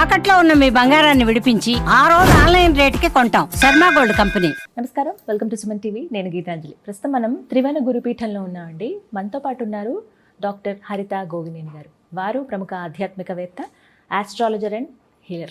తాకట్లో ఉన్న మీ బంగారాన్ని విడిపించి ఆ రోజు ఆన్లైన్ రేటుకి కొంటాం. Sharma gold company. నమస్కారం. Welcome to Suman TV. నేను గీతాంజలి. ప్రస్తుతం మనం త్రివేణ గురుపీఠంలో ఉన్నామండి. మనతో పాటు ఉన్నారు డాక్టర్ హరిత గోగినేని గారు. వారు ప్రముఖ ఆధ్యాత్మికవేత్త ఆస్ట్రాలజర్ అండ్ హీలర్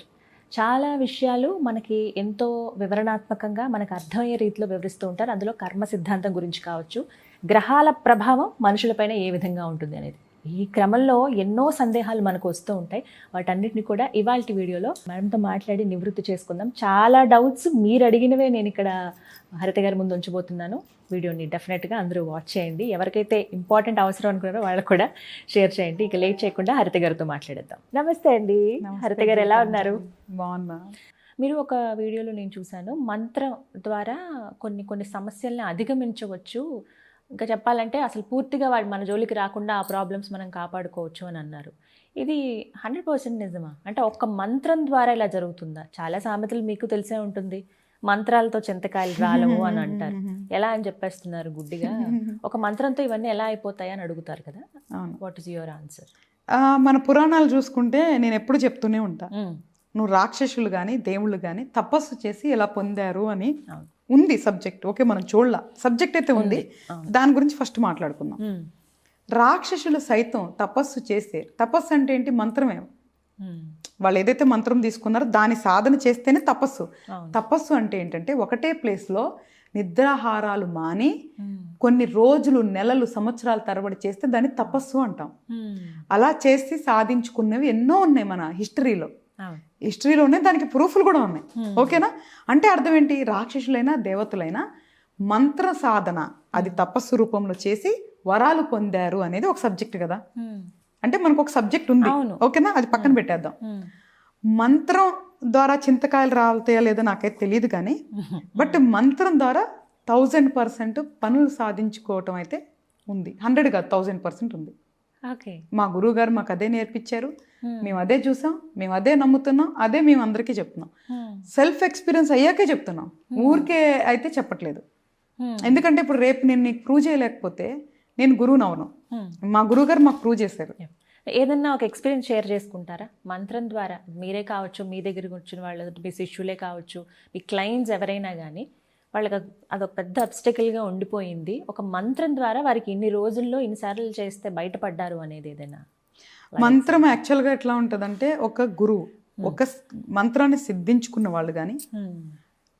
చాలా విషయాలు మనకి ఎంతో వివరణాత్మకంగా మనకు అర్థమయ్యే రీతిలో వివరిస్తూ ఉంటారు. అందులో కర్మ సిద్ధాంతం గురించి కావచ్చు గ్రహాల ప్రభావం మనుషులపైన ఏ విధంగా ఉంటుంది అనేది. ఈ క్రమంలో ఎన్నో సందేహాలు మనకు వస్తూ ఉంటాయి. వాటన్నిటిని కూడా ఇవాళ వీడియోలో మేడంతో మాట్లాడి నివృత్తి చేసుకుందాం. చాలా డౌట్స్ మీరు అడిగినవే నేను ఇక్కడ హరిత గారి ముందు ఉంచబోతున్నాను. వీడియోని డెఫినెట్గా అందరూ వాచ్ చేయండి. ఎవరికైతే ఇంపార్టెంట్ అవసరం అనుకున్నారో వాళ్ళకు కూడా షేర్ చేయండి. ఇక లేట్ చేయకుండా హరిత గారితో మాట్లాడేద్దాం. నమస్తే అండి. హరిత గారు ఎలా ఉన్నారు? బాగున్నా. మీరు ఒక వీడియోలో నేను చూశాను. మంత్రం ద్వారా కొన్ని కొన్ని సమస్యల్ని అధిగమించవచ్చు. ఇంకా చెప్పాలంటే అసలు పూర్తిగా వాడు మన జోలికి రాకుండా ఆ ప్రాబ్లమ్స్ మనం కాపాడుకోవచ్చు అని అన్నారు. ఇది హండ్రెడ్ పర్సెంట్ నిజమా? అంటే ఒక్క మంత్రం ద్వారా ఇలా జరుగుతుందా? చాలా సామెతలు మీకు తెలిసే ఉంటుంది. మంత్రాలతో చింతకాయలు రాలవు అని అంటారు. ఎలా అని చెప్పేస్తున్నారు గుడ్డిగా? ఒక మంత్రంతో ఇవన్నీ ఎలా అయిపోతాయి అని అడుగుతారు కదా? వాట్ ఇస్ యువర్ ఆన్సర్ మన పురాణాలు చూసుకుంటే నేను ఎప్పుడు చెప్తూనే ఉంటా. నువ్వు రాక్షసులు కానీ దేవుళ్ళు కానీ తపస్సు చేసి ఇలా పొందారు అని. ఉంది సబ్జెక్ట్. ఓకే మనం చూడలా. సబ్జెక్ట్ అయితే ఉంది. దాని గురించి ఫస్ట్ మాట్లాడుకుందాం. రాక్షసులు సైతం తపస్సు చేస్తే తపస్సు అంటే ఏంటి? మంత్రమే. వాళ్ళు ఏదైతే మంత్రం తీసుకున్నారో దాని సాధన చేస్తేనే తపస్సు. తపస్సు అంటే ఏంటంటే ఒకటే ప్లేస్లో నిద్రాహారాలు మాని కొన్ని రోజులు నెలలు సంవత్సరాల తరబడి చేస్తే దాన్ని తపస్సు అంటాం. అలా చేసి సాధించుకున్నవి ఎన్నో ఉన్నాయి మన హిస్టరీలో. హిస్టరీలోనే దానికి ప్రూఫ్లు కూడా ఉన్నాయి. ఓకేనా? అంటే అర్థం ఏంటి రాక్షసులైనా దేవతలైనా మంత్ర సాధన అది తపస్సు రూపంలో చేసి వరాలు పొందారు అనేది ఒక సబ్జెక్ట్ కదా. అంటే మనకు ఒక సబ్జెక్ట్ ఉంది. ఓకేనా? అది పక్కన పెట్టేద్దాం. మంత్రం ద్వారా చింతకాయలు రాలుతాయా లేదో నాకైతే తెలియదు కానీ బట్ మంత్రం ద్వారా థౌజండ్ పర్సెంట్ పనులు సాధించుకోవటం అయితే ఉంది. హండ్రెడ్ కాదు థౌజండ్ పర్సెంట్ ఉంది. మా గురువు గారు మాకు అదే నేర్పించారు. మేము అదే చూసాం. మేము అదే నమ్ముతున్నాం. అదే మేము అందరికీ చెప్తున్నాం. సెల్ఫ్ ఎక్స్పీరియన్స్ అయ్యాకే చెప్తున్నాం. ఊరికే అయితే చెప్పట్లేదు. ఎందుకంటే ఇప్పుడు రేపు నేను నీకు ప్రూవ్ చేయలేకపోతే నేను గురువుని అవను. మా గురువు గారు మాకు ప్రూవ్ చేశారు. ఏదన్నా ఒక ఎక్స్పీరియన్స్ షేర్ చేసుకుంటారా? మంత్రం ద్వారా మీరే కావచ్చు మీ దగ్గరికి వచ్చిన వాళ్ళు మీ శిష్యులే కావచ్చు మీ క్లయింట్స్ ఎవరైనా కానీ వాళ్ళకి అది- అదొక పెద్ద అబ్స్టకల్గా ఉండిపోయింది. ఒక మంత్రం ద్వారా వారికి ఇన్ని రోజుల్లో ఇన్నిసార్లు చేస్తే బయటపడ్డారు అనేది ఏదైనా మంత్రం యాక్చువల్గా ఎట్లా ఉంటుందంటే ఒక గురువు ఒక మంత్రాన్ని సిద్ధించుకున్న వాళ్ళు కానీ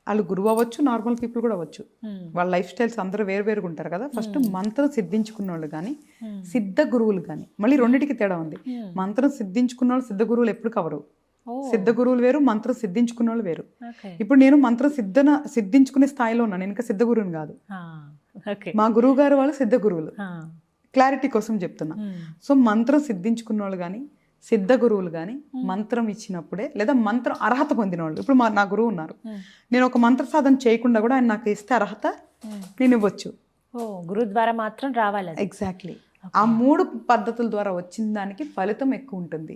వాళ్ళు గురువు అవ్వచ్చు నార్మల్ పీపుల్ కూడా అవ్వచ్చు. వాళ్ళ లైఫ్ స్టైల్స్ అందరూ వేరు వేరుగా ఉంటారు కదా. ఫస్ట్ మంత్రం సిద్ధించుకున్న వాళ్ళు కానీ సిద్ధ గురువులు కానీ మళ్ళీ రెండింటికి తేడా ఉంది. మంత్రం సిద్ధించుకున్న వాళ్ళు సిద్ధ గురువులు ఎప్పుడు కవరు. సిద్ధ గురువులు వేరు మంత్రం సిద్ధించుకున్న వాళ్ళు వేరు ఇప్పుడు నేను మంత్రం సిద్ధన సిద్ధించుకునే స్థాయిలో ఉన్నాను ఇంకా సిద్ధ గురువుని కాదు మా గురువు గారు వాళ్ళు సిద్ధ గురువులు క్లారిటీ కోసం చెప్తున్నా. సో మంత్రం సిద్ధించుకున్న వాళ్ళు కానీ సిద్ధ గురువులు కానీ మంత్రం ఇచ్చినప్పుడే లేదా మంత్రం అర్హత పొందిన వాళ్ళు ఇప్పుడు మా నా గురువు ఉన్నారు. నేను ఒక మంత్ర సాధన చేయకుండా కూడా ఆయన నాకు ఇస్తే అర్హత నేను ఇవ్వచ్చు. ఓ గురు ద్వారా మాత్రం రావాలి. ఎగ్జాక్ట్లీ ఆ మూడు పద్ధతుల ద్వారా వచ్చిన దానికి ఫలితం ఎక్కువ ఉంటుంది.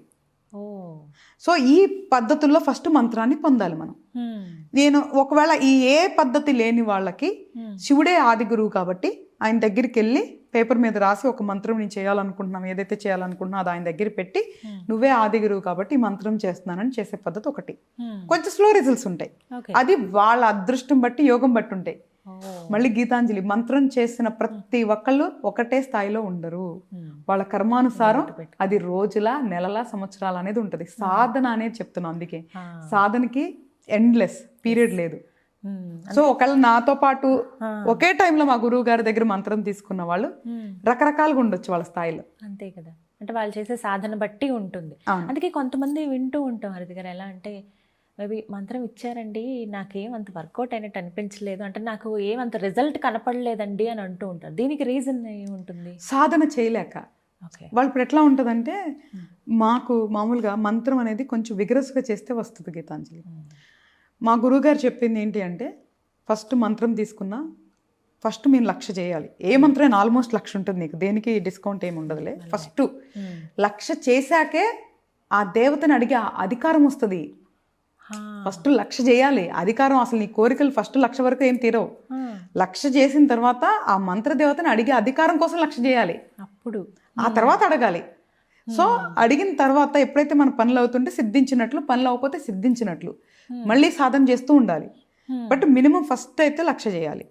సో ఈ పద్ధతుల్లో ఫస్ట్ మంత్రాన్ని పొందాలి మనం. నేను ఒకవేళ ఈ ఏ పద్ధతి లేని వాళ్ళకి శివుడే ఆది గురువు కాబట్టి ఆయన దగ్గరికి వెళ్ళి పేపర్ మీద రాసి ఒక మంత్రం నేను చేయాలనుకుంటున్నాం ఏదైతే చేయాలనుకుంటున్నా అది ఆయన దగ్గర పెట్టి నువ్వే ఆది గురువు కాబట్టి ఈ మంత్రం చేస్తున్నానని చేసే పద్ధతి ఒకటి. కొంచెం స్లో రిజల్ట్స్ ఉంటాయి. అది వాళ్ళ అదృష్టం బట్టి యోగం బట్టి ఉంటాయి. మళ్ళీ గీతాంజలి మంత్రం చేసిన ప్రతి ఒక్కళ్ళు ఒకటే స్థాయిలో ఉండరు. వాళ్ళ కర్మానుసారం అది రోజుల నెలల సంవత్సరాల అనేది ఉంటుంది. సాధన అనేది చెప్తున్నాను అందుకే. సాధనకి ఎండ్లెస్ పీరియడ్ లేదు. సో ఒకవేళ నాతో పాటు ఒకే టైంలో మా గురువు గారి దగ్గర మంత్రం తీసుకున్న వాళ్ళు రకరకాలుగా ఉండొచ్చు వాళ్ళ స్థాయిలో. అంతే కదా. అంటే వాళ్ళు చేసే సాధన బట్టి ఉంటుంది. అందుకే కొంతమంది వింటూ ఉంటాం హరిత గారు. ఎలా అంటే మేబీ మంత్రం ఇచ్చారండి నాకేం అంత వర్కౌట్ అయినట్టు అనిపించలేదు. అంటే నాకు ఏం అంత రిజల్ట్ కనపడలేదండి అని అంటూ ఉంటారు. దీనికి రీజన్ ఏముంటుంది? సాధన చేయలేక. ఓకే. వాళ్ళు ఇప్పుడు ఎట్లా ఉంటుందంటే మాకు మామూలుగా మంత్రం అనేది కొంచెం విగ్రస్గా చేస్తే వస్తుంది గీతాంజలి. మా గురువుగారు చెప్పింది ఏంటి అంటే ఫస్ట్ మంత్రం తీసుకున్నా ఫస్ట్ మేము లక్ష చేయాలి. ఏ మంత్రం అయినా ఆల్మోస్ట్ లక్ష ఉంటుంది నీకు. దేనికి డిస్కౌంట్ ఏమి ఉండదులే. ఫస్ట్ లక్ష చేశాకే ఆ దేవతని అడిగే అధికారం వస్తుంది. ఫస్ట్ లక్ష చేయాలి. అధికారం అసలు నీ కోరికలు ఫస్ట్ లక్ష వరకు ఏం తీరవు. లక్ష చేసిన తర్వాత ఆ మంత్ర దేవతని అడిగే అధికారం కోసం లక్ష చేయాలి. అప్పుడు. ఆ తర్వాత అడగాలి. సో అడిగిన తర్వాత ఎప్పుడైతే మన పనులు అవుతుంటే సిద్ధించినట్లు పనులు అవ్వకపోతే సిద్ధించినట్లు మళ్ళీ సాధన చేస్తూ ఉండాలి. బట్ మినిమం ఫస్ట్ అయితే లక్ష చేయాలి.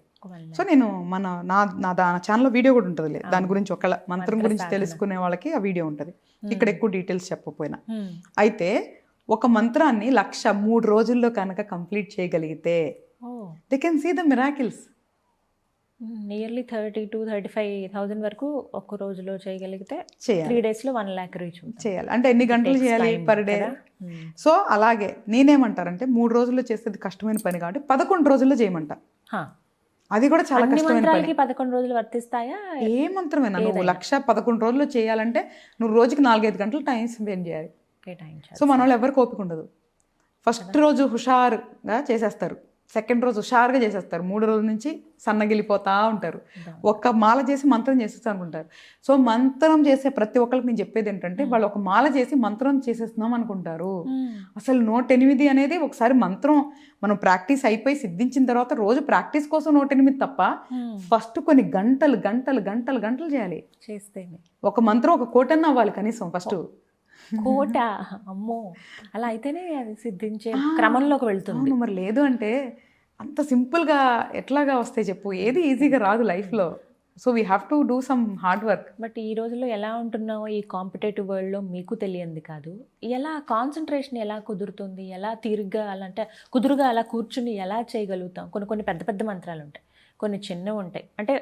సో నేను మన నా నా ఛానల్లో వీడియో కూడా ఉంటుంది దాని గురించి ఒక మంత్రం గురించి తెలుసుకునే వాళ్ళకి ఆ వీడియో ఉంటుంది. ఇక్కడ ఎక్కువ డీటెయిల్స్ చెప్పకపోయినా. అయితే ఒక మంత్రాన్ని లక్ష మూడు రోజుల్లో కనుక కంప్లీట్ చేయగలిగితే they can see the miracles nearly thirty to thirty five thousand వరకు ఒక్క రోజులో చేయగలిగితే త్రీ డేస్లో వన్ ల్యాక్ రీచ్ చేయాలి. అంటే ఎన్ని గంటలు చేయాలి పర్ డే సో అలాగే నేనేమంటారంటే మూడు రోజుల్లో చేసేది కష్టమైన పని కాబట్టి పదకొండు రోజుల్లో చేయమంట. అది కూడా చాలా కష్టమైన పదకొండు రోజులు వర్తిస్తాయా? ఏ మంత్రమైనా? నువ్వు లక్ష పదకొండు రోజుల్లో చేయాలంటే నువ్వు రోజుకి నాలుగైదు గంటలు టైం స్పెండ్ చేయాలి. కేటాయించాలి సో మన వాళ్ళు ఎవరికి ఓపిక ఉండదు. ఫస్ట్ రోజు హుషారుగా చేసేస్తారు. సెకండ్ రోజు హుషారుగా చేసేస్తారు. మూడు రోజుల నుంచి సన్నగిలిపోతా ఉంటారు. ఒక్క మాల చేసి మంత్రం చేసేస్తా అనుకుంటారు. సో మంత్రం చేసే ప్రతి ఒక్కరికి నేను చెప్పేది ఏంటంటే వాళ్ళు ఒక మాల చేసి మంత్రం చేసేస్తున్నాం అనుకుంటారు. అసలు నూట ఎనిమిది అనేది ఒకసారి మంత్రం మనం ప్రాక్టీస్ అయిపోయి సిద్ధించిన తర్వాత రోజు ప్రాక్టీస్ కోసం నూట ఎనిమిది తప్ప ఫస్ట్ కొన్ని గంటలు గంటలు గంటలు గంటలు చేయాలి. చేస్తేనే. ఒక మంత్రం ఒక కోటన్న అవ్వాలి కనీసం ఫస్ట్. కోట. అమ్మో! అలా అయితేనే అది సిద్ధించే క్రమంలోకి వెళ్తుంది. మరి లేదు అంటే అంత సింపుల్గా ఎట్లాగా వస్తాయి చెప్పు? ఏది ఈజీగా రాదు లైఫ్లో. So we have to do some hard work but ఈ రోజుల్లో ఎలా ఉంటున్నామో ఈ కాంపిటేటివ్ వరల్డ్లో మీకు తెలియంది కాదు. ఎలా కాన్సన్ట్రేషన్ ఎలా కుదురుతుంది? ఎలా తీరుగ్గా అలా అంటే కుదురుగా అలా కూర్చుని ఎలా చేయగలుగుతాం? కొన్ని కొన్ని పెద్ద పెద్ద మంత్రాలు ఉంటాయి. కొన్ని చిన్నవి ఉంటాయి. అంటే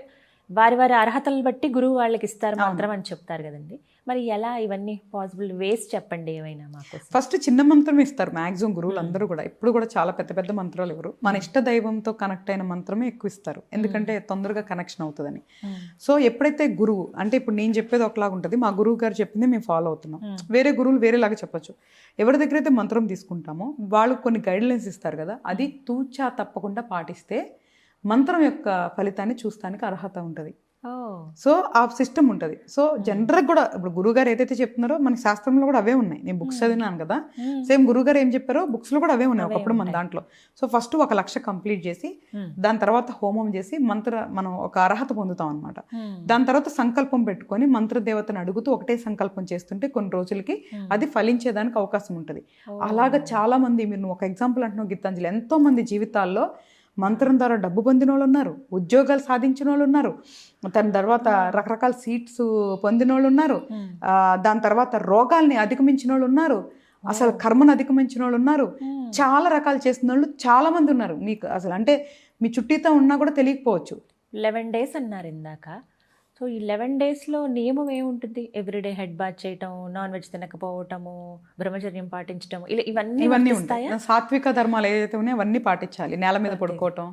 వారి వారి అర్హతలను బట్టి గురువు వాళ్ళకి ఇస్తారు మంత్రం అని చెప్తారు కదండి. మరి ఎలా ఇవన్నీ పాసిబుల్ వేస్ చెప్పండి ఏమైనా మాకు ఫస్ట్ చిన్న మంత్రం ఇస్తారు మ్యాక్సిమం గురువులు అందరూ కూడా. ఇప్పుడు కూడా చాలా పెద్ద పెద్ద మంత్రాలు ఎవరు? మన ఇష్ట దైవంతో కనెక్ట్ అయిన మంత్రమే ఎక్కువ ఇస్తారు. ఎందుకంటే తొందరగా కనెక్షన్ అవుతుందని. సో ఎప్పుడైతే గురువు అంటే ఇప్పుడు నేను చెప్పేది ఒకలాగా ఉంటుంది మా గురువు గారు చెప్పింది మేము ఫాలో అవుతున్నాం. వేరే గురువులు వేరేలాగా చెప్పొచ్చు. ఎవరి దగ్గర అయితే మంత్రం తీసుకుంటామో వాళ్ళు కొన్ని గైడ్లైన్స్ ఇస్తారు కదా అది తూచా తప్పకుండా పాటిస్తే మంత్రం యొక్క ఫలితాన్ని చూస్తానికి అర్హత ఉంటుంది. సో ఆ సిస్టమ్ ఉంటుంది. సో జనరల్ కూడా ఇప్పుడు గురుగారు ఏదైతే చెప్తున్నారో మన శాస్త్రంలో కూడా అవే ఉన్నాయి. నేను బుక్స్ చదివినాను కదా. సేమ్ గురుగారు ఏం చెప్పారో బుక్స్లో కూడా అవే ఉన్నాయి ఒకప్పుడు మన దాంట్లో. సో ఫస్ట్ ఒక లక్ష కంప్లీట్ చేసి దాని తర్వాత హోమం చేసి మంత్ర మనం ఒక అర్హత పొందుతాం అనమాట దాని తర్వాత సంకల్పం పెట్టుకొని మంత్ర దేవతను అడుగుతూ ఒకటే సంకల్పం చేస్తుంటే కొన్ని రోజులకి అది ఫలించేదానికి అవకాశం ఉంటుంది. అలాగ చాలా మంది మీరు ఒక ఎగ్జాంపుల్ అంటున్నావు గీతాంజలి. ఎంతో మంది జీవితాల్లో మంత్రం ద్వారా డబ్బు పొందిన వాళ్ళు ఉన్నారు ఉద్యోగాలు సాధించిన వాళ్ళు ఉన్నారు దాని తర్వాత రకరకాల సీట్స్ పొందిన వాళ్ళు ఉన్నారు ఆ, దాని తర్వాత రోగాల్ని అధిగమించిన వాళ్ళు ఉన్నారు అసలు కర్మను అధిగమించిన వాళ్ళు ఉన్నారు చాలా రకాలు చేసిన వాళ్ళు చాలా మంది ఉన్నారు. మీకు అసలు అంటే మీ చుట్టీతో ఉన్నా కూడా తెలియకపోవచ్చు. లెవెన్ డేస్ అన్నారు ఇందాక. సో ఈ లెవెన్ డేస్లో నియమం ఏముంటుంది? ఎవ్రీడే హెడ్ బాత్ చేయటం నాన్ వెజ్ తినకపోవటము బ్రహ్మచర్యం పాటించటం ఇలా ఇవన్నీ ఇవన్నీ? ఉంటాయి. సాత్విక ధర్మాలు ఏదైతే ఉన్నాయో అవన్నీ పాటించాలి. నేల మీద పడుకోవటం.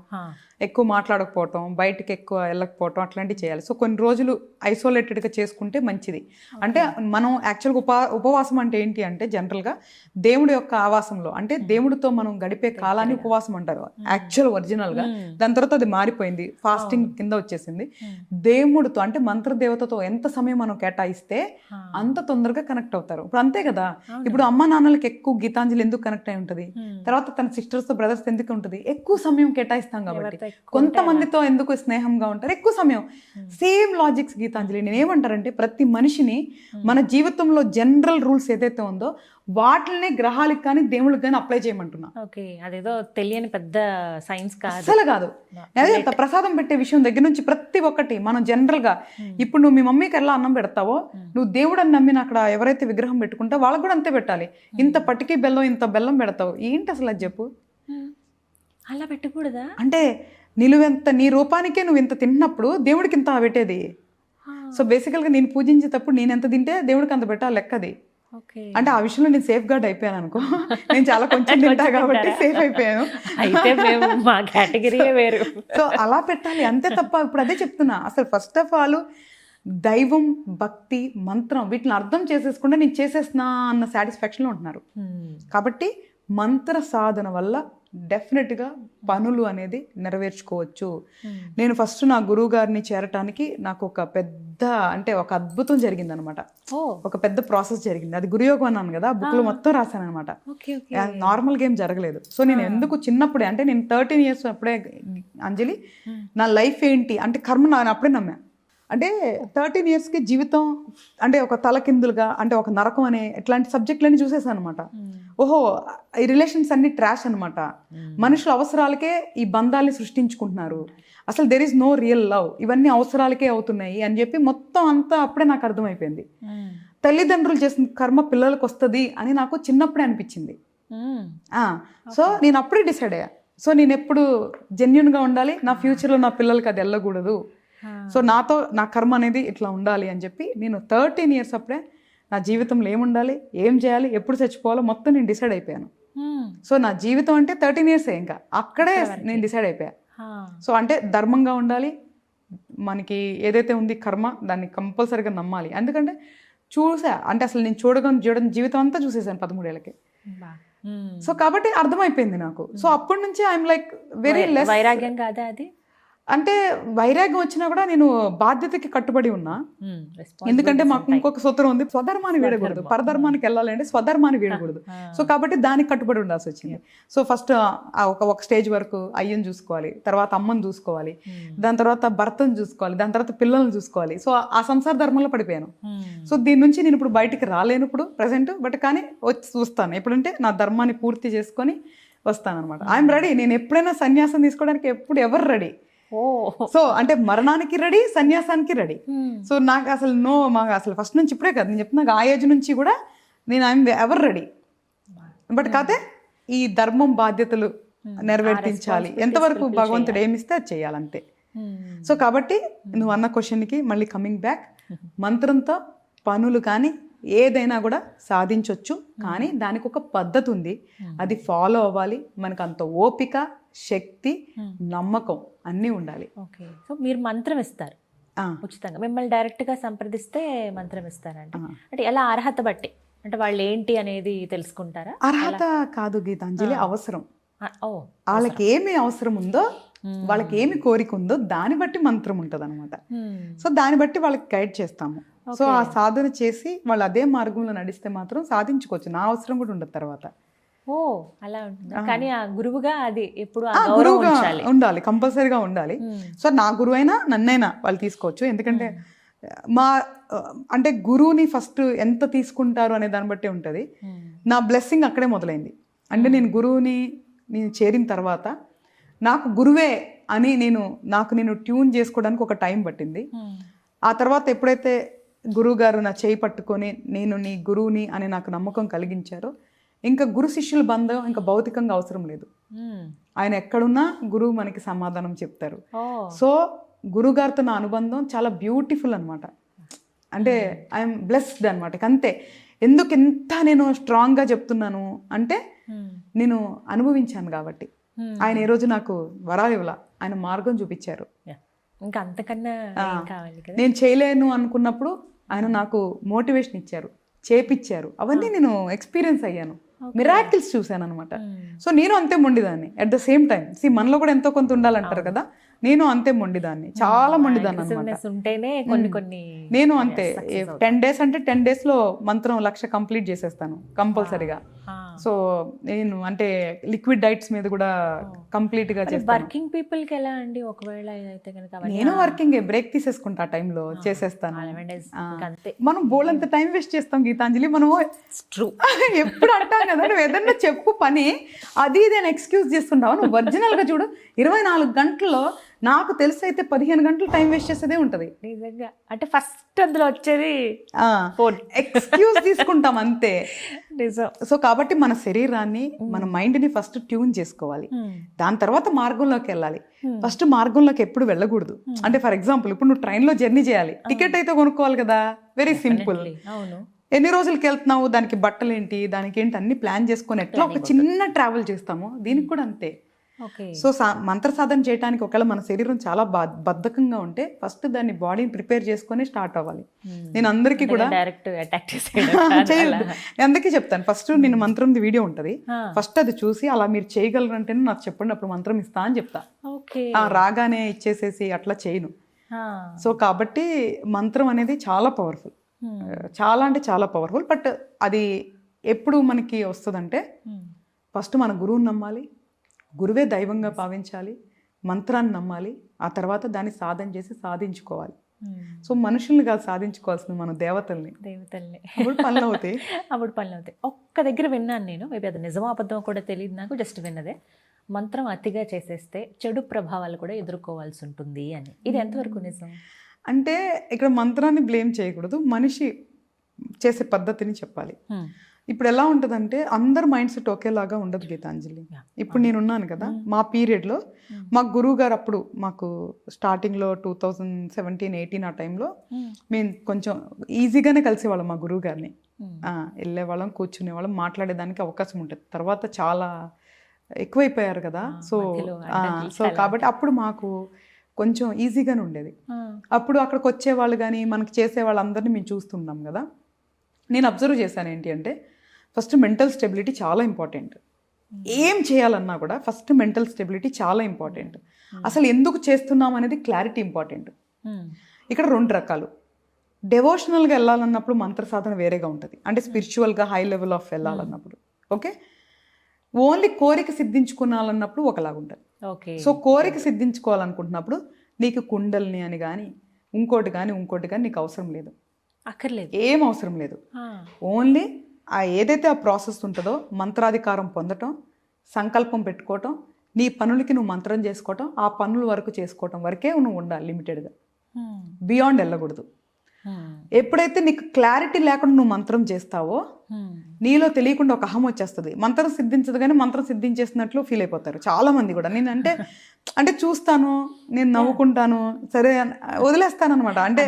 ఎక్కువ మాట్లాడకపోవటం బయటికి ఎక్కువ వెళ్ళకపోవటం అట్లాంటివి చేయాలి. సో కొన్ని రోజులు ఐసోలేటెడ్గా చేసుకుంటే మంచిది. అంటే మనం యాక్చువల్గా ఉపా ఉపవాసం అంటే ఏంటి అంటే జనరల్గా దేవుడి యొక్క ఆవాసంలో అంటే దేవుడితో మనం గడిపే కాలాన్ని ఉపవాసం అంటారు. యాక్చువల్ ఒరిజినల్గా. దాని తర్వాత అది మారిపోయింది. ఫాస్టింగ్ కింద వచ్చేసింది. దేవుడితో అంటే మంత్రదేవతతో ఎంత సమయం మనం కేటాయిస్తే. అంత తొందరగా కనెక్ట్ అవుతారు. ఇప్పుడు అంతే కదా. ఇప్పుడు అమ్మ నాన్నలకి ఎక్కువ గీతాంజలి ఎందుకు కనెక్ట్ అయి ఉంటుంది. తర్వాత తన సిస్టర్స్తో బ్రదర్స్ ఎందుకు ఉంటుంది? ఎక్కువ సమయం కేటాయిస్తాం కాబట్టి. కొంతమందితో ఎందుకు స్నేహంగా ఉంటారు? ఎక్కువ సమయం. సేమ్ లాజిక్స్ గీతాంజలి నేను ఏమంటారంటే ప్రతి మనిషిని మన జీవితంలో జనరల్ రూల్స్ ఏదైతే ఉందో వాటిని గ్రహాలకు కానీ దేవుళ్ళకి కానీ అప్లై చేయమంటున్నా. ఓకే. అదేదో తెలియని పెద్ద సైన్స్ కాదు. అసలు కాదు. అదే ప్రసాదం పెట్టే విషయం దగ్గర నుంచి ప్రతి ఒక్కటి మనం జనరల్గా ఇప్పుడు నువ్వు మీ మమ్మీకి ఎలా అన్నం పెడతావో నువ్వు దేవుడు అని నమ్మిన అక్కడ ఎవరైతే విగ్రహం పెట్టుకుంటా వాళ్ళకి కూడా అంతే పెట్టాలి. ఇంత పట్టికి బెల్లం ఇంత బెల్లం పెడతావు. ఏంటి అసలు అది చెప్పు. అలా పెట్టకూడదా? అంటే నిలువెంత నీ రూపానికే నువ్వు ఇంత తిన్నప్పుడు దేవుడికి ఇంత పెట్టేది సో బేసికల్గా నేను పూజించేటప్పుడు నేను ఎంత తింటే దేవుడికి అంత పెట్టాలి లెక్కది. అంటే ఆ విషయంలో నేను సేఫ్ గార్డ్ అయిపోయాను అనుకో. నేను చాలా కొంచెం తింటా కాబట్టి సేఫ్ అయిపోయాను. అయితే మేము మా కేటగిరీయే వేరు. సో అలా పెట్టాలి. అంతే తప్ప ఇప్పుడు అదే చెప్తున్నా. అసలు ఫస్ట్ ఆఫ్ ఆల్ దైవం భక్తి మంత్రం వీటిని అర్థం చేసేసుకుంటే నేను చేసేస్తున్నా అన్న సాటిస్ఫాక్షన్లో ఉంటున్నారు. కాబట్టి మంత్ర సాధన వల్ల డెఫినెట్గా పనులు అనేది నెరవేర్చుకోవచ్చు. Hmm. నేను ఫస్ట్ నా గురువు గారిని చేరటానికి నాకు ఒక పెద్ద అంటే ఒక అద్భుతం జరిగిందనమాట. ఓ. ఒక పెద్ద ప్రాసెస్ జరిగింది. అది గురుయోగం అన్నాను కదా బుక్లో మొత్తం రాశాను అనమాట నార్మల్ గేమ్ జరగలేదు. సో నేను ఎందుకు చిన్నప్పుడే అంటే నేను థర్టీన్ ఇయర్స్ అప్పుడే అంజలి నా లైఫ్ ఏంటి అంటే కర్మ నా అప్పుడే నమ్మా అంటే థర్టీన్ ఇయర్స్కి జీవితం అంటే ఒక తలకిందులుగా అంటే ఒక నరకం అనే ఇట్లాంటి సబ్జెక్టులన్నీ చూసేసాను అనమాట ఓహో ఈ రిలేషన్స్ అన్ని ట్రాష్ అనమాట మనుషుల అవసరాలకే ఈ బంధాల్ని సృష్టించుకుంటున్నారు. అసలు there is no real love ఇవన్నీ అవసరాలకే అవుతున్నాయి అని చెప్పి మొత్తం అంతా అప్పుడే నాకు అర్థమైపోయింది. తల్లిదండ్రులు చేసిన కర్మ పిల్లలకు వస్తుంది అని నాకు చిన్నప్పుడే అనిపించింది. ఆ, సో నేను అప్పుడే డిసైడ్ అయ్యా. సో నేను ఎప్పుడు జెన్యున్గా ఉండాలి నా ఫ్యూచర్లో నా పిల్లలకి అది వెళ్ళకూడదు. సో నాతో నా కర్మ అనేది ఇట్లా ఉండాలి అని చెప్పి నేను థర్టీన్ ఇయర్స్ అప్పుడే నా జీవితంలో ఏముండాలి ఏం చేయాలి ఎప్పుడు చచ్చిపోవాలో మొత్తం నేను డిసైడ్ అయిపోయాను. సో నా జీవితం అంటే థర్టీన్ ఇయర్సే ఇంకా. అక్కడే నేను డిసైడ్ అయిపోయా. సో అంటే ధర్మంగా ఉండాలి మనకి ఏదైతే ఉంది కర్మ దాన్ని కంపల్సరీగా నమ్మాలి. ఎందుకంటే చూసా అంటే అసలు నేను చూడగా చూడని జీవితం అంతా చూసేసాను పదమూడేళ్ళకి. సో కాబట్టి అర్థమైపోయింది నాకు. సో అప్పటి నుంచి ఐఎమ్ లైక్ వెరీ లెస్ వైరాగ్యం కాదా అది? అంటే వైరాగ్యం వచ్చినా కూడా నేను బాధ్యతకి కట్టుబడి ఉన్నా. ఎందుకంటే మాకు ఇంకొక సూత్రం ఉంది స్వధర్మాన్ని వీడకూడదు పరధర్మానికి వెళ్ళాలంటే స్వధర్మాన్ని వీడకూడదు. సో కాబట్టి దానికి కట్టుబడి ఉండాల్సి వచ్చింది. సో ఫస్ట్ ఒక ఒక స్టేజ్ వరకు అయ్యని చూసుకోవాలి తర్వాత అమ్మని చూసుకోవాలి దాని తర్వాత భర్తను చూసుకోవాలి దాని తర్వాత పిల్లల్ని చూసుకోవాలి. సో ఆ సంసార ధర్మంలో పడిపోయాను. సో దీని నుంచి నేను ఇప్పుడు బయటికి రాలేను ఇప్పుడు ప్రజెంట్ బట్ కానీ వచ్చి చూస్తాను. ఎప్పుడంటే నా ధర్మాన్ని పూర్తి చేసుకొని వస్తాను అనమాట ఐఎమ్ రెడీ నేను ఎప్పుడైనా సన్యాసం తీసుకోవడానికి ఎప్పుడు ఎవరు రెడీ సో అంటే మరణానికి రెడీ సన్యాసానికి రెడీ. సో నాకు అసలు నో మాకు అసలు ఫస్ట్ నుంచి ఇప్పుడే కదా. నేను చెప్తున్నా ఆ ఏజ్ నుంచి కూడా నేను ఐఎమ్ ఎవర్ రెడీ. బట్ కాతే ఈ ధర్మం బాధ్యతలు నెరవేర్తించాలి ఎంతవరకు భగవంతుడు ఏమిస్తే అది చేయాలంతే. సో కాబట్టి నువ్వు అన్న క్వశ్చన్కి మళ్ళీ కమింగ్ బ్యాక్ మంత్రంతో పనులు కానీ ఏదైనా కూడా సాధించవచ్చు కానీ దానికి ఒక పద్ధతి ఉంది. అది ఫాలో అవ్వాలి. మనకు అంత ఓపిక శక్తి నమ్మకం అన్నీ ఉండాలి. ఓకే. సో మీరు మంత్రం ఇస్తారు. ఉచితంగా. మిమ్మల్ని డైరెక్ట్గా సంప్రదిస్తే మంత్రం ఇస్తారంట. అంటే ఎలా అర్హత బట్టి? అంటే వాళ్ళు ఏంటి అనేది తెలుసుకుంటారా? అర్హత కాదు గీతాంజలి అవసరం. వాళ్ళకి ఏమి అవసరం ఉందో వాళ్ళకి ఏమి కోరిక ఉందో దాన్ని బట్టి మంత్రం ఉంటుంది అనమాట. సో దాన్ని బట్టి వాళ్ళకి గైడ్ చేస్తాము. సో ఆ సాధన చేసి వాళ్ళు అదే మార్గంలో నడిస్తే మాత్రం సాధించుకోవచ్చు. నా అవసరం కూడా ఉండదు తర్వాత. ఓ అలా ఉంటుంది. కానీ ఆ గురువుగా అది ఎప్పుడు గురువుగా ఉండాలి. కంపల్సరీగా ఉండాలి. సో నా గురువు అయినా నన్నైనా వాళ్ళు తీసుకోవచ్చు. ఎందుకంటే మా అంటే గురువుని ఫస్ట్ ఎంత తీసుకుంటారు అనే దాన్ని బట్టి ఉంటుంది. నా బ్లెస్సింగ్ అక్కడే మొదలైంది. అంటే నేను గురువుని నేను చేరిన తర్వాత నాకు గురువే అని నేను నాకు నేను ట్యూన్ చేసుకోవడానికి ఒక టైం పట్టింది. ఆ తర్వాత ఎప్పుడైతే గురువు గారు నా చేయి పట్టుకొని నేను నీ గురువుని అని నాకు నమ్మకం కలిగించారో ఇంకా గురు శిష్యుల బంధం ఇంకా భౌతికంగా అవసరం లేదు. ఆయన ఎక్కడున్నా గురువు మనకి సమాధానం చెప్తారు. సో గురుగారితో నా అనుబంధం చాలా బ్యూటిఫుల్ అనమాట అంటే ఐఎమ్ బ్లెస్డ్ అనమాట అంతే ఎందుకు ఎంత నేను స్ట్రాంగ్గా చెప్తున్నాను అంటే. నేను అనుభవించాను కాబట్టి. ఆయన ఏ రోజు నాకు వరాలు ఇవ్వాల. ఆయన మార్గం చూపించారు. ఇంకా అంతకన్నా నేను చేయలేను అనుకున్నప్పుడు ఆయన నాకు మోటివేషన్ ఇచ్చారు. చేపిచ్చారు. అవన్నీ నేను ఎక్స్పీరియన్స్ అయ్యాను. మిరాకిల్స్ చూశాను అనమాట సో నేను అంతే మొండిదాన్ని. అట్ ద సేమ్ టైం సి మనలో కూడా ఎంతో కొంత ఉండాలంటారు కదా నేను అంతే మొండిదాన్ని. చాలా మొండిదాన్ని అనమాట నేను అంతే. టెన్ డేస్ అంటే టెన్ డేస్లో మంత్రం లక్ష కంప్లీట్ చేసేస్తాను కంపల్సరీగా. సో నేను అంటే లిక్విడ్ డైట్స్ మీద కూడా కంప్లీట్గా చేస్తాను. వర్కింగ్ పీపుల్కి ఎలా అండి ఒకవేళ అయితే కనుక అవన్నీ నేను వర్కింగ్ బ్రేక్ తీసేసుకుంటా ఆ టైంలో చేసేస్తాను. ఆ. ఇంకా అంతే. మనం టైం వేస్ట్ చేస్తాం గీతాంజలి? మనం ట్రూ ఎప్పుడు అంటాం కదా నువ్వు ఏదన్నా చెప్పు పని. అది ఇది ఎక్స్క్యూజ్ చేస్తుంటావు? నువ్వు ఒరిజినల్గా చూడు ఇరవై నాలుగు గంటల్లో నాకు తెలిసి అయితే పదిహేను గంటలు టైం వేస్ట్ చేసేదే ఉంటది. నిజంగా. అంటే ఫస్ట్ అందులో వచ్చేది ఎక్స్క్యూజ్ తీసుకుంటాం అంతే. నిజం. సో కాబట్టి మన శరీరాన్ని మన మైండ్ని ఫస్ట్ ట్యూన్ చేసుకోవాలి. దాని తర్వాత మార్గంలోకి వెళ్ళాలి. ఫస్ట్ మార్గంలోకి ఎప్పుడు వెళ్ళకూడదు. అంటే ఫర్ ఎగ్జాంపుల్ ఇప్పుడు నువ్వు ట్రైన్లో జర్నీ చేయాలి. టికెట్ అయితే కొనుక్కోవాలి కదా. వెరీ సింపుల్ ఎన్ని రోజులకి వెళ్తున్నావు? దానికి బట్టలు ఏంటి దానికి ఏంటి? అన్ని ప్లాన్ చేసుకొని ఎట్లా ఒక చిన్న ట్రావెల్ చేస్తాము? దీనికి కూడా అంతే. సో సా మంత్ర సాధన చేయడానికి ఒకవేళ మన శరీరం చాలా బద్ధకంగా ఉంటే ఫస్ట్ దాన్ని బాడీని ప్రిపేర్ చేసుకొని స్టార్ట్ అవ్వాలి. నేను అందరికీ కూడా డైరెక్ట్ అటాక్ చేయొద్దు. నేను అందరికీ చెప్తాను. ఫస్ట్ నేను మంత్రంది వీడియో ఉంటుంది. ఫస్ట్ అది చూసి అలా మీరు చేయగలరు అంటేనే నాకు చెప్పండి. అప్పుడు మంత్రం ఇస్తా అని చెప్తా. రాగానే ఇచ్చేసేసి అట్లా చేయను. సో కాబట్టి మంత్రం అనేది చాలా పవర్ఫుల్ చాలా అంటే చాలా పవర్ఫుల్ బట్ అది ఎప్పుడు మనకి వస్తుందంటే ఫస్ట్ మన గురువుని నమ్మాలి. గురువే దైవంగా భావించాలి మంత్రాన్ని నమ్మాలి ఆ తర్వాత దాన్ని సాధన చేసి సాధించుకోవాలి. సో మనుషుల్ని కాదు సాధించుకోవాల్సింది మనం దేవతల్ని. దేవతల్ని. అప్పుడు పనులు అవుతాయి అప్పుడు పనులు అవుతాయి ఒక్క దగ్గర విన్నాను నేను మేబీ అది నిజమో అబద్ధమో కూడా తెలియదు నాకు జస్ట్ విన్నదే. మంత్రం అతిగా చేసేస్తే చెడు ప్రభావాలు కూడా ఎదుర్కోవాల్సి ఉంటుంది అని. ఇది ఎంతవరకు నిజం? అంటే ఇక్కడ మంత్రాన్ని బ్లేమ్ చేయకూడదు మనిషి చేసే పద్ధతిని చెప్పాలి. ఇప్పుడు ఎలా ఉంటుందంటే అందరు మైండ్ సెట్ ఒకేలాగా ఉండదు గీతాంజలి. ఇప్పుడు నేను ఉన్నాను కదా మా పీరియడ్లో మా గురువు గారు అప్పుడు మాకు స్టార్టింగ్లో టూ థౌజండ్ సెవెంటీన్ ఎయిటీన్ ఆ టైంలో మేము కొంచెం ఈజీగానే కలిసేవాళ్ళం మా గురువు గారిని వెళ్ళేవాళ్ళం కూర్చునేవాళ్ళం మాట్లాడేదానికి అవకాశం ఉంటుంది. తర్వాత చాలా ఎక్కువైపోయారు కదా ఆ, సో సో కాబట్టి అప్పుడు మాకు కొంచెం ఈజీగానే ఉండేది. అప్పుడు అక్కడికి వచ్చేవాళ్ళు కానీ మనకి చేసే వాళ్ళందరినీ మేము చూస్తున్నాం కదా. నేను అబ్జర్వ్ చేశాను ఏంటి అంటే ఫస్ట్ మెంటల్ స్టెబిలిటీ చాలా ఇంపార్టెంట్. ఏం చేయాలన్నా కూడా ఫస్ట్ మెంటల్ స్టెబిలిటీ చాలా ఇంపార్టెంట్. అసలు ఎందుకు చేస్తున్నాం అనేది క్లారిటీ ఇంపార్టెంట్. ఇక్కడ రెండు రకాలు. డెవోషనల్గా వెళ్ళాలన్నప్పుడు మంత్ర సాధన వేరేగా ఉంటుంది. అంటే స్పిరిచువల్గా హై లెవెల్ ఆఫ్ వెళ్ళాలన్నప్పుడు. ఓకే? ఓన్లీ కోరిక సిద్ధించుకోవాలన్నప్పుడు ఒకలాగా ఉంటుంది. ఓకే. సో కోరిక సిద్ధించుకోవాలనుకుంటున్నప్పుడు నీకు కుండల్ని అని కానీ ఇంకోటి కానీ ఇంకోటి కానీ నీకు అవసరం లేదు. అక్కర్లేదు. ఏం అవసరం లేదు. ఓన్లీ ఆ ఏదైతే ఆ ప్రాసెస్ ఉంటుందో మంత్రాధికారం పొందటం సంకల్పం పెట్టుకోవటం నీ పనులకి నువ్వు మంత్రం చేసుకోవటం ఆ పనుల వరకు చేసుకోవటం వరకే నువ్వు ఉండాలి లిమిటెడ్గా. బియాండ్ వెళ్ళకూడదు. ఎప్పుడైతే నీకు క్లారిటీ లేకుండా నువ్వు మంత్రం చేస్తావో నీలో తెలియకుండా ఒక అహం వచ్చేస్తుంది. మంత్రం సిద్ధించదు కానీ మంత్రం సిద్ధించేసినట్లు ఫీల్ అయిపోతారు. చాలా మంది కూడా. నేను అంటే అంటే చూస్తాను నేను నవ్వుకుంటాను సరే వదిలేస్తాను అనమాట అంటే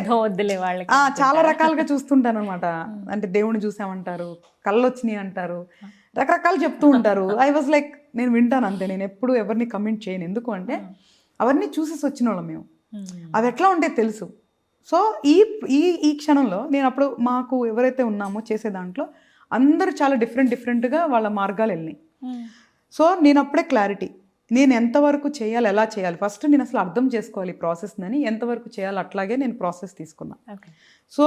చాలా రకాలుగా చూస్తుంటాను అనమాట అంటే దేవుని చూసామంటారు కళ్ళు వచ్చినాయి అంటారు రకరకాలు చెప్తూ ఉంటారు. ఐ వాజ్ లైక్ నేను వింటాను అంతే. నేను ఎప్పుడు ఎవరిని కమెంట్ చేయను. ఎందుకు అంటే అవన్నీ చూసేసి వచ్చిన వాళ్ళం మేము అవి ఎట్లా ఉంటే తెలుసు. సో ఈ ఈ ఈ క్షణంలో నేను అప్పుడు మాకు ఎవరైతే ఉన్నామో చేసే దాంట్లో అందరూ చాలా డిఫరెంట్ డిఫరెంట్గా వాళ్ళ మార్గాలు వెళ్ళినాయి. సో నేను అప్పుడే క్లారిటీ నేను ఎంతవరకు చేయాలి ఎలా చేయాలి? ఫస్ట్ నేను అసలు అర్థం చేసుకోవాలి ఈ ప్రాసెస్ని అని ఎంతవరకు చేయాలి అట్లాగే నేను ప్రాసెస్ తీసుకున్నా. ఓకే సో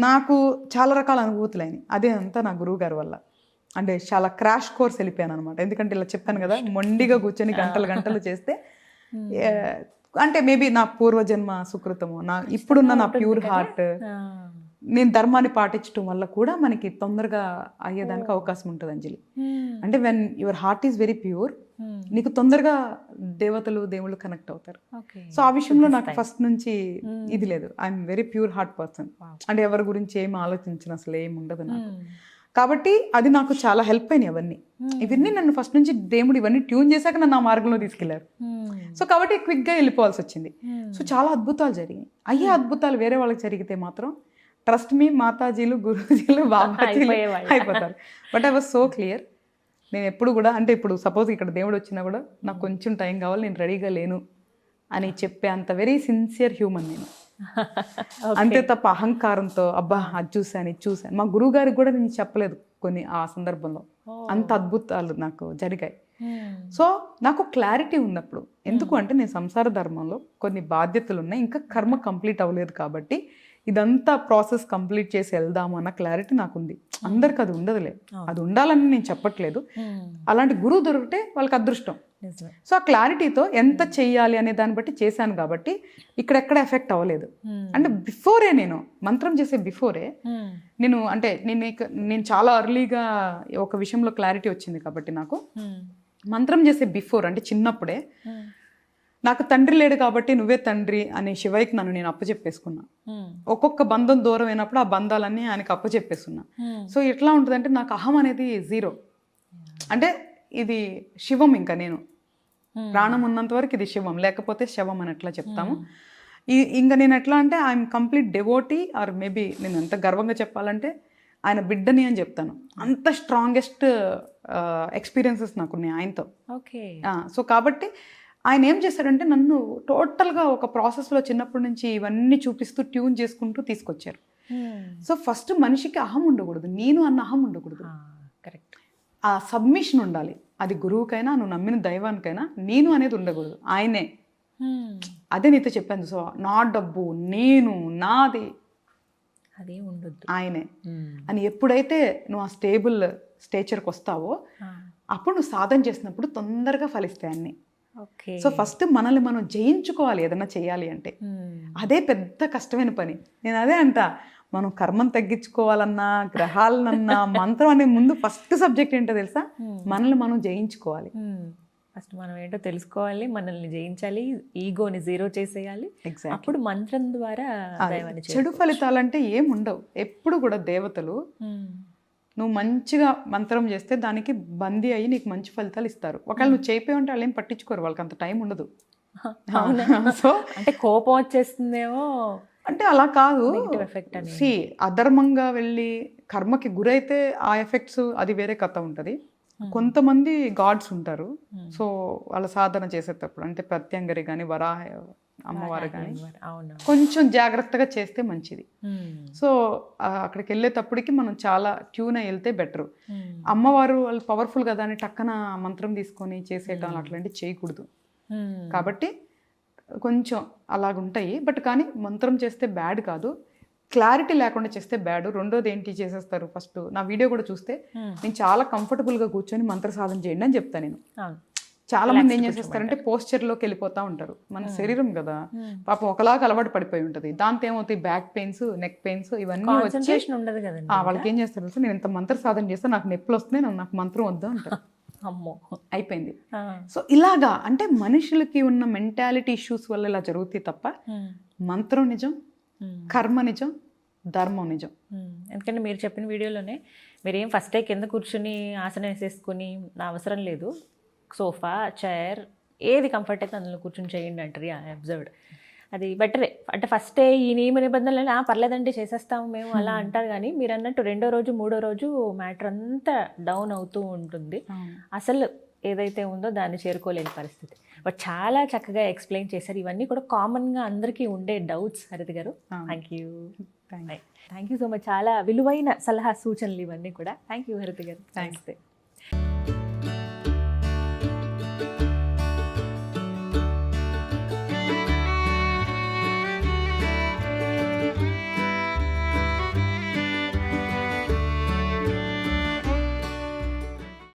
నాకు చాలా రకాల అనుభూతులు అయినాయి. అదే అంతా నా గురువు గారి వల్ల. అంటే చాలా క్రాష్ కోర్స్ వెళ్ళిపోయాను అనమాట ఎందుకంటే ఇలా చెప్పాను కదా మొండిగా కూర్చొని గంటలు గంటలు చేస్తే ఏ, అంటే మేబీ నా పూర్వజన్మ సుకృతము నా ఇప్పుడున్న నా ప్యూర్ హార్ట్ నేను ధర్మాన్ని పాటించడం వల్ల కూడా మనకి తొందరగా అయ్యేదానికి అవకాశం ఉంటుంది అంజలి. అంటే when your heart is very pure నీకు తొందరగా దేవతలు దేవుళ్ళు కనెక్ట్ అవుతారు. సో ఆ విషయంలో నాకు ఫస్ట్ నుంచి ఇది లేదు. I'm very pure heart person అంటే ఎవరి గురించి ఏం ఆలోచించిన అసలు ఏం ఉండదు నాకు. కాబట్టి అది నాకు చాలా హెల్ప్ అయినాయి అవన్నీ. ఇవన్నీ నన్ను ఫస్ట్ నుంచి దేవుడు ఇవన్నీ ట్యూన్ చేశాక నన్ను ఆ మార్గంలో తీసుకెళ్ళారు. సో కాబట్టి క్విక్గా వెళ్ళిపోవాల్సి వచ్చింది. సో చాలా అద్భుతాలు జరిగాయి అయ్యే అద్భుతాలు వేరే వాళ్ళకి జరిగితే మాత్రం ట్రస్ట్ మీ మాతాజీలు గురూజీలు బాబాజీలు. అయిపోతారు. But I was so clear నేను ఎప్పుడు కూడా అంటే ఇప్పుడు సపోజ్ ఇక్కడ దేవుడు వచ్చినా కూడా నాకు కొంచెం టైం కావాలి నేను రెడీగా లేను అని చెప్పే అంత వెరీ సిన్సియర్ హ్యూమన్ నేను. అంతే తప్ప అహంకారంతో అబ్బా అది చూశాను ఇది చూశాను. మా గురువు గారికి కూడా నేను చెప్పలేదు కొన్ని ఆ సందర్భంలో. అంత అద్భుతాలు నాకు జరిగాయి. సో నాకు క్లారిటీ ఉన్నప్పుడు ఎందుకు అంటే నేను సంసార ధర్మంలో కొన్ని బాధ్యతలు ఉన్నాయి ఇంకా కర్మ కంప్లీట్ అవ్వలేదు కాబట్టి ఇదంతా ప్రాసెస్ కంప్లీట్ చేసి వెళ్దాము అన్న క్లారిటీ నాకు ఉంది అందరికి అది ఉండదులే. అది ఉండాలని నేను చెప్పట్లేదు. అలాంటి గురువు దొరికితే వాళ్ళకి అదృష్టం. సో ఆ క్లారిటీతో ఎంత చెయ్యాలి అనే దాన్ని బట్టి చేశాను కాబట్టి ఇక్కడెక్కడ ఎఫెక్ట్ అవ్వలేదు. అంటే బిఫోరే నేను. మంత్రం చేసే బిఫోరే నేను అంటే నేను నేను చాలా అర్లీగా ఒక విషయంలో క్లారిటీ వచ్చింది కాబట్టి నాకు. మంత్రం చేసే బిఫోర్ అంటే చిన్నప్పుడే నాకు తండ్రి లేడు కాబట్టి నువ్వే తండ్రి అనే శివయ్యకి నన్ను నేను అప్పచెప్పేసుకున్నా. ఒక్కొక్క బంధం దూరం అయినప్పుడు ఆ బంధాలన్నీ ఆయనకి అప్పచెప్పేస్తున్నా సో ఎట్లా ఉంటుందంటే నాకు అహం అనేది జీరో. అంటే ఇది శివం ఇంకా నేను. ప్రాణం ఉన్నంత వరకు ఇది శివం లేకపోతే శవం అని ఎట్లా చెప్తాము. ఈ ఇంకా నేను ఎట్లా అంటే I'm complete devotee or maybe నేను ఎంత గర్వంగా చెప్పాలంటే ఆయన బిడ్డని అని చెప్తాను. అంత స్ట్రాంగెస్ట్ ఎక్స్పీరియన్సెస్ నాకున్నాయి ఆయనతో. ఓకే. సో కాబట్టి ఆయన ఏం చేశాడంటే నన్ను టోటల్గా ఒక ప్రాసెస్లో చిన్నప్పటి నుంచి ఇవన్నీ చూపిస్తూ ట్యూన్ చేసుకుంటూ తీసుకొచ్చారు. సో ఫస్ట్ మనిషికి అహం ఉండకూడదు. నేను అన్న అహం ఉండకూడదు. కరెక్ట్. ఆ సబ్మిషన్ ఉండాలి. అది గురువుకైనా నువ్వు నమ్మిన దైవానికైనా నేను అనేది ఉండకూడదు. ఆయనే. అదే నీతో చెప్పాను సో నా డబ్బు నేను నాది. అదే ఉండొద్దు. ఆయనే. అని ఎప్పుడైతే నువ్వు ఆ స్టేబుల్ స్టేచర్కి వస్తావో అప్పుడు నువ్వు సాధన చేసినప్పుడు తొందరగా ఫలిస్తాయి అన్నీ. సో ఫస్ట్ మనల్ని మనం జయించుకోవాలి ఏదైనా చేయాలి అంటే. అదే పెద్ద కష్టమైన పని. నేను అదే అంట మనం కర్మను తగ్గించుకోవాలన్నా గ్రహాలనన్నా మంత్రం అనే ముందు ఫస్ట్ సబ్జెక్ట్ ఏంటో తెలుసా? మనల్ని మనం జయించుకోవాలి. ఫస్ట్ మనం ఏంటో తెలుసుకోవాలి మనల్ని జయించాలి ఈగోని జీరో చేసేయాలి. అప్పుడు మంత్రం ద్వారా చెడు ఫలితాలంటే ఏం ఉండవు ఎప్పుడు కూడా దేవతలు నువ్వు మంచిగా మంత్రం చేస్తే దానికి బందీ అయ్యి నీకు మంచి ఫలితాలు ఇస్తారు. ఒకవేళ నువ్వు చేయిపోయి ఉంటే వాళ్ళు ఏం పట్టించుకోరు వాళ్ళకి అంత టైం ఉండదు. సో అంటే కోపం వచ్చేస్తుందేమో అంటే అలా కాదు. సి అధర్మంగా వెళ్ళి కర్మకి గురైతే ఆ ఎఫెక్ట్స్ అది వేరే కథ ఉంటుంది. కొంతమంది గాడ్స్ ఉంటారు. సో వాళ్ళ సాధన చేసేటప్పుడు అంటే ప్రత్యంగరి కానీ వరాహ అమ్మవారు కానీ కొంచెం జాగ్రత్తగా చేస్తే మంచిది. సో అక్కడికి వెళ్ళేటప్పటికి మనం చాలా ట్యూన్ అయి వెళ్తే బెటర్ అమ్మవారు వాళ్ళు పవర్ఫుల్ కదా అని టక్కన మంత్రం తీసుకొని చేసేయటం అట్లాంటివి చేయకూడదు. కాబట్టి కొంచెం అలాగుంటాయి. బట్ కానీ మంత్రం చేస్తే బ్యాడ్ కాదు. క్లారిటీ లేకుండా చేస్తే బ్యాడ్ రెండోది ఏంటి చేసేస్తారు ఫస్ట్ నా వీడియో కూడా చూస్తే. నేను చాలా కంఫర్టబుల్గా కూర్చొని మంత్ర సాధన చేయండి అని చెప్తాను నేను. చాలా మంది ఏం చేసేస్తారంటే పోస్చర్లోకి వెళ్ళిపోతా ఉంటారు. మన శరీరం కదా. పాపం ఒకలాగా అలవాటు పడిపోయి ఉంటుంది. దాంతో ఏమవుతాయి? బ్యాక్ పెయిన్స్ నెక్ పెయిన్స్ ఇవన్నీ వచ్చి ఉండదు కదండి ఆ, వాళ్ళకి ఏం చేస్తారు తెలుసా? నేను ఇంత మంత్ర సాధన చేస్తే నాకు నొప్పులు వస్తున్నాయి నాకు- మంత్రం వద్దు అంటారు. అమ్మో. అయిపోయింది. సో ఇలాగా అంటే మనుషులకి ఉన్న మెంటాలిటీ ఇష్యూస్ వల్ల ఇలా జరుగుతాయి తప్ప Hmm. మంత్రం నిజం Hmm. కర్మ నిజం ధర్మం నిజం. ఎందుకంటే మీరు చెప్పిన వీడియోలోనే మీరు ఏం ఫస్ట్ డే కింద కూర్చుని ఆసనం వేసేసుకుని నా అవసరం లేదు. సోఫా చైర్ ఏది కంఫర్ట్ అయితే అందులో కూర్చుని చేయండి అంటారు. ఐ అబ్జర్వ్డ్ అది బెటరే అంటే ఫస్ట్ ఈ నియమ నిబంధనలు పర్లేదండి చేసేస్తాము మేము అలా అంటారు కానీ మీరు అన్నట్టు రెండో రోజు మూడో రోజు మ్యాటర్ అంతా డౌన్ అవుతూ ఉంటుంది. అసలు ఏదైతే ఉందో దాన్ని చేరుకోలేని పరిస్థితి. బట్ చాలా చక్కగా ఎక్స్ప్లెయిన్ చేశారు. ఇవన్నీ కూడా కామన్గా అందరికీ ఉండే డౌట్స్ హరిత గారు. Thank you. Thank you so much చాలా విలువైన సలహా సూచనలు ఇవన్నీ కూడా. థ్యాంక్ యూ హరిత గారు. నమస్తే